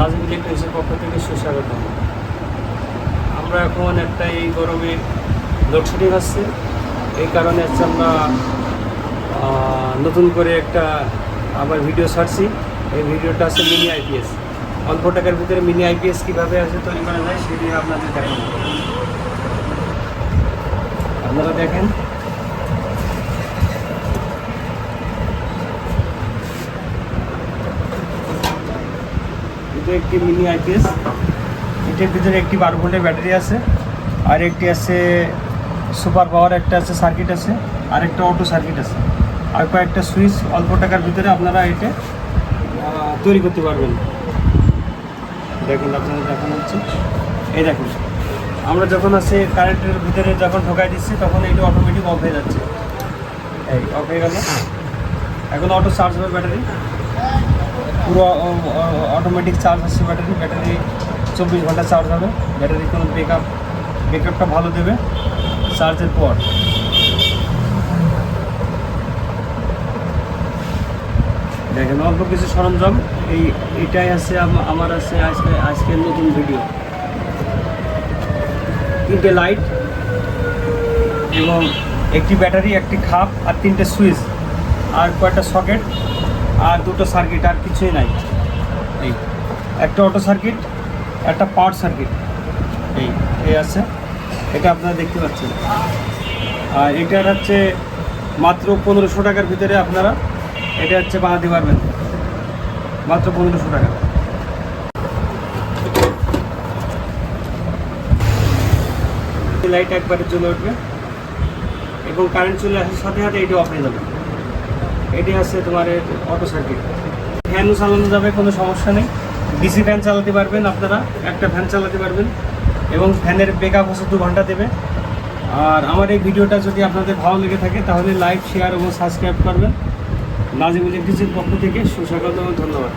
নাজিম ইলেকট্রনিক্সের পক্ষ থেকে সুস্বাগত। আমরা এখন একটা এই গরমে লোডশেডিং আসছে। এই কারণে হচ্ছে আমরা নতুন করে একটা আবার ভিডিও ছাড়ছি। এই ভিডিওটা আছে মিনি আইপিএস। অল্প টাকার ভিতরে মিনি আইপিএস কীভাবে আছে তৈরি করা যায় সেটি আপনাদের দেখাবো। আপনারা দেখেন। এটা একটি মিনি আইপিএস এটার ভিতরে একটি বারো ভোল্টের ব্যাটারি আছে আর একটি আছে সুপার পাওয়ার একটা আছে সার্কিট আছে আর একটা অটো সার্কিট আছে। আর কয়েকটা সুইচ অল্প টাকার ভিতরে আপনারা এটা তৈরি করতে পারবেন। দেখুন আপনাদের দেখানো হচ্ছে। এই দেখুন আমরা যখন আছে কারেন্টের ভিতরে যখন ঢোকাই দিচ্ছি তখন এটা অটোমেটিক অফ হয়ে যাচ্ছে। এই অফ হয়ে গেল। এখন অটো চার্জ হবে ব্যাটারি পুরো অটোমেটিক চার্জ হচ্ছে ব্যাটারি ব্যাটারি চব্বিশ ঘণ্টা চার্জ হবে। ব্যাটারি কোনো ব্রেকআপ ব্রেকআপটা ভালো দেবে চার্জের পর। দেখেন, অল্প কিছু সরঞ্জাম, এই, এটাই আছে আমার আছে আজকে আজকের নতুন ভিডিও তিনটে লাইট এবং একটি ব্যাটারি একটি খাপ আর তিনটে সুইচ আর কয়েকটা সকেট আর দুটো সার্কিট আর কিছুই নাই। এই। একটা অটো সার্কিট একটা পাওয়ার সার্কিট এই। এই আছে। এটা আপনারা দেখতে পাচ্ছেন। আর এটার হচ্ছে মাত্র পনেরোশো টাকার ভিতরে আপনারা এটা হচ্ছে বানাতে পারবেন। মাত্র পনেরোশো টাকা। লাইট একবারে চলে উঠবে। এবং কারেন্ট চলে আসার সাথে সাথে এটা অফ হয়ে যাবে। এটি আছে তোমার অটো সার্কিট ফ্যানও চালানো যাবে, কোনো সমস্যা নেই। ডিসি ফ্যান চালাতে পারবেন আপনারা, একটা ফ্যান চালাতে পারবেন। এবং ফ্যানের আপ হচ্ছে দু ঘণ্টা দেবে। আর আমার এই ভিডিওটা যদি আপনাদের ভালো লেগে থাকে, তাহলে লাইক শেয়ার এবং সাবস্ক্রাইব করবেন। নাজিম ইলেকট্রিসির পক্ষ থেকে সুস্বাগত ধন্যবাদ।